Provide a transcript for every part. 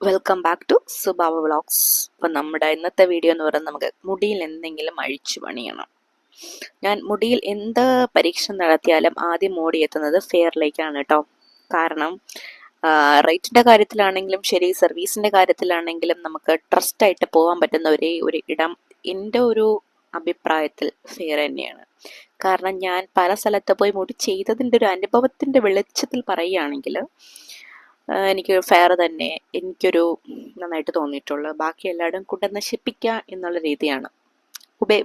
Welcome back to Subava vlogs അപ്പം നമ്മുടെ ഇന്നത്തെ വീഡിയോ എന്ന് പറയുന്നത് നമുക്ക് മുടിയിൽ എന്തെങ്കിലും അഴിച്ചു പണിയണം. ഞാൻ മുടിയിൽ എന്ത് പരീക്ഷണം നടത്തിയാലും ആദ്യം ഓടിയെത്തുന്നത് ഫെയറിലേക്കാണ് കേട്ടോ കാരണം റേറ്റിന്റെ കാര്യത്തിലാണെങ്കിലും ശരി സർവീസിന്റെ കാര്യത്തിലാണെങ്കിലും നമുക്ക് ട്രസ്റ്റ് ആയിട്ട് പോകാൻ പറ്റുന്ന ഒരേ ഒരു ഇടം എന്റെ ഒരു അഭിപ്രായത്തിൽ ഫെയർ തന്നെയാണ്. കാരണം ഞാൻ പല സ്ഥലത്ത് പോയി മുടി ചെയ്തതിന്റെ ഒരു അനുഭവത്തിന്റെ വെളിച്ചത്തിൽ പറയുകയാണെങ്കിൽ എനിക്ക് ഫെയർ തന്നെ എനിക്കൊരു നന്നായിട്ട് തോന്നിയിട്ടുള്ളു. ബാക്കി എല്ലാവരും കൊണ്ട് നശിപ്പിക്കുക എന്നുള്ള രീതിയാണ്. ഉപേ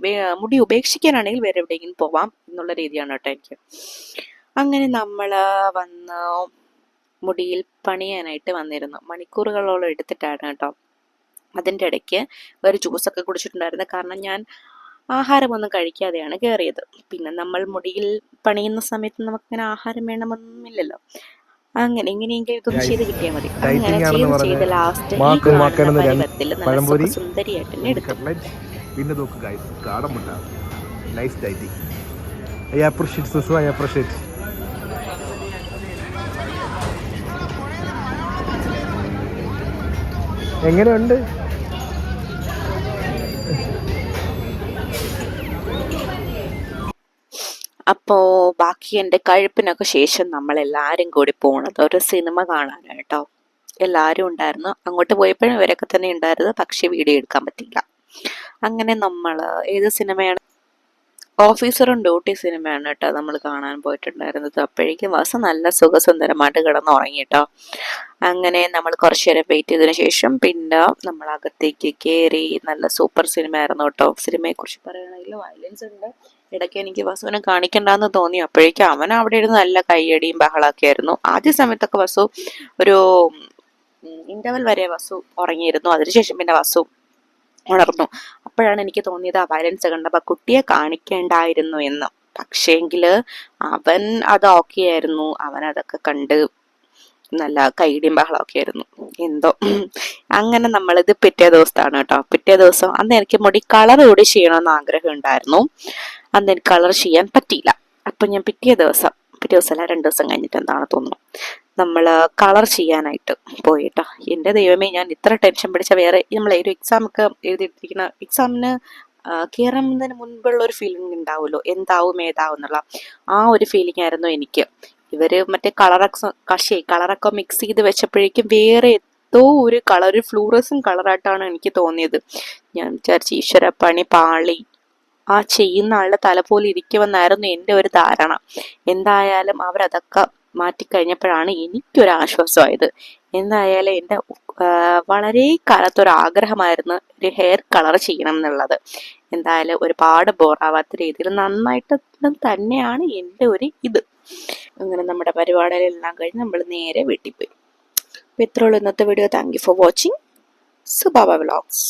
മുടി ഉപേക്ഷിക്കാനാണെങ്കിൽ വേറെ എവിടെയെങ്കിലും പോവാം എന്നുള്ള രീതിയാണ് കേട്ടോ എനിക്ക്. അങ്ങനെ നമ്മൾ വന്ന് മുടിയിൽ പണിയാനായിട്ട് വന്നിരുന്നു. മണിക്കൂറുകളോളം എടുത്തിട്ടാണ് കേട്ടോ. അതിന്റെ ഇടയ്ക്ക് ഒരു ജ്യൂസൊക്കെ കുടിച്ചിട്ടുണ്ടായിരുന്നു. കാരണം ഞാൻ ആഹാരമൊന്നും കഴിക്കാതെയാണ് കയറിയത് പിന്നെ നമ്മൾ മുടിയിൽ പണിയുന്ന സമയത്ത് നമുക്കിങ്ങനെ ആഹാരം വേണമെന്നില്ലല്ലോ. അങ്ങനെ എങ്ങനെയെങ്കിലും ഇതൊന്ന് ചെയ്ത് കിട്ടിയാൽ മതി. അങ്ങനെ ചെയ്ത് ചെയ്ത് ലാസ്റ്റ് പഴംപൊരി, സുന്ദരിയായിട്ട് തന്നെ എടുത്തു. പിന്നെ നോക്ക് ഗൈസ് കാടമുട്ട nice dieting I appreciate Susu I appreciate എങ്ങനെയുണ്ട്? അപ്പോ ബാക്കി എന്റെ കഴുപ്പിനൊക്കെ ശേഷം നമ്മൾ കൂടി പോണത് ഒരു സിനിമ കാണാനാണ് കേട്ടോ എല്ലാവരും ഉണ്ടായിരുന്നു. അങ്ങോട്ട് പോയപ്പോഴും ഇവരൊക്കെ തന്നെ ഉണ്ടായിരുന്നു. പക്ഷെ വീഡിയോ എടുക്കാൻ പറ്റില്ല അങ്ങനെ നമ്മൾ ഏത് സിനിമയാണ് ഓഫീസറും ഡ്യൂട്ടി സിനിമയാണ് കേട്ടോ നമ്മൾ കാണാൻ പോയിട്ടുണ്ടായിരുന്നത്. അപ്പോഴേക്കും വാസ നല്ല സുഖസുന്ദരമായിട്ട് കിടന്ന് ഉറങ്ങി കേട്ടോ അങ്ങനെ നമ്മൾ കുറച്ചു നേരം വെയിറ്റ് ചെയ്തതിനു ശേഷം പിന്നെ നമ്മൾ അകത്തേക്ക് കയറി നല്ല സൂപ്പർ സിനിമ ആയിരുന്നു കേട്ടോ. സിനിമയെ കുറിച്ച് പറയുകയാണെങ്കിൽ വയലൻസ് ഉണ്ട്. ഇടയ്ക്ക് എനിക്ക് വസുവിനെ കാണിക്കണ്ടെന്ന് തോന്നി. അപ്പോഴേക്കും അവൻ അവിടെ ഇരുന്ന് നല്ല കയ്യടിയും ബഹളമൊക്കെ ആയിരുന്നു. ആദ്യ സമയത്തൊക്കെ വസു ഒരു ഇന്റർവൽ വരെ വസു ഉറങ്ങിയിരുന്നു. അതിനുശേഷം പിന്നെ വസു ഉണർന്നു. അപ്പോഴാണ് എനിക്ക് തോന്നിയത് ആ വയലൻസ് കണ്ടപ്പോൾ കുട്ടിയെ കാണിക്കേണ്ടായിരുന്നു എന്ന്. പക്ഷേങ്കിൽ അവൻ അത് ഓക്കെ ആയിരുന്നു. അവൻ അതൊക്കെ കണ്ട് നല്ല കൈടിയും ബഹളമൊക്കെ ആയിരുന്നു. എന്തോ. അങ്ങനെ നമ്മളിത് പിറ്റേ ദിവസത്താണ് കേട്ടോ. പിറ്റേ ദിവസം അന്ന് എനിക്ക് മുടി കളർ കൂടി ചെയ്യണമെന്ന് ആഗ്രഹം ഉണ്ടായിരുന്നു. അന്ന് എനിക്ക് കളർ ചെയ്യാൻ പറ്റിയില്ല. അപ്പൊ ഞാൻ പിറ്റേ ദിവസം പിറ്റേ ദിവസമല്ല രണ്ട് ദിവസം കഴിഞ്ഞിട്ട് എന്താണ് തോന്നുന്നു. നമ്മൾ കളർ ചെയ്യാനായിട്ട് പോയിട്ടോ. എന്റെ ദൈവമേ ഞാൻ ഇത്ര ടെൻഷൻ പിടിച്ച വേറെ നമ്മൾ ഒരു എക്സാം ഒക്കെ എഴുതിയിട്ടിരിക്കുന്ന എക്സാമിന് കയറുന്നതിന് മുൻപുള്ള ഒരു ഫീലിംഗ് ഉണ്ടാവുമല്ലോ. എന്താവും ഏതാവും എന്നുള്ള ആ ഒരു ഫീലിംഗ് ആയിരുന്നു എനിക്ക്. ഇവർ മറ്റേ കളറൊക്കെ കഷേ കളറൊക്കെ മിക്സ് ചെയ്ത് വെച്ചപ്പോഴേക്കും വേറെ എന്തോ ഒരു കളർ ഒരു ഫ്ലൂറസും കളറായിട്ടാണ് എനിക്ക് തോന്നിയത്. ഞാൻ വിചാരിച്ചു ഈശ്വര പണി പാളി. ആ ചെയ്യുന്ന ആളുടെ തല പോലെ ഇരിക്കുമെന്നായിരുന്നു എന്റെ ഒരു ധാരണ. എന്തായാലും അവരതൊക്കെ മാറ്റിക്കഴിഞ്ഞപ്പോഴാണ് എനിക്കൊരാശ്വാസമായത്. എന്തായാലും എന്റെ വളരെ കാലത്തൊരാഗ്രഹമായിരുന്നു ഒരു ഹെയർ കളർ ചെയ്യണം എന്നുള്ളത്. എന്തായാലും ഒരുപാട് ബോറാവാത്ത രീതിയിൽ നന്നായിട്ട് തന്നെയാണ് എന്റെ ഒരു ഇത്. അങ്ങനെ നമ്മുടെ പരിപാടികളെല്ലാം കഴിഞ്ഞ് നമ്മൾ നേരെ വീട്ടിൽ പോയി. അപ്പോൾ ഇത്രയുള്ള ഇന്നത്തെ video thank you for watching Subaba vlogs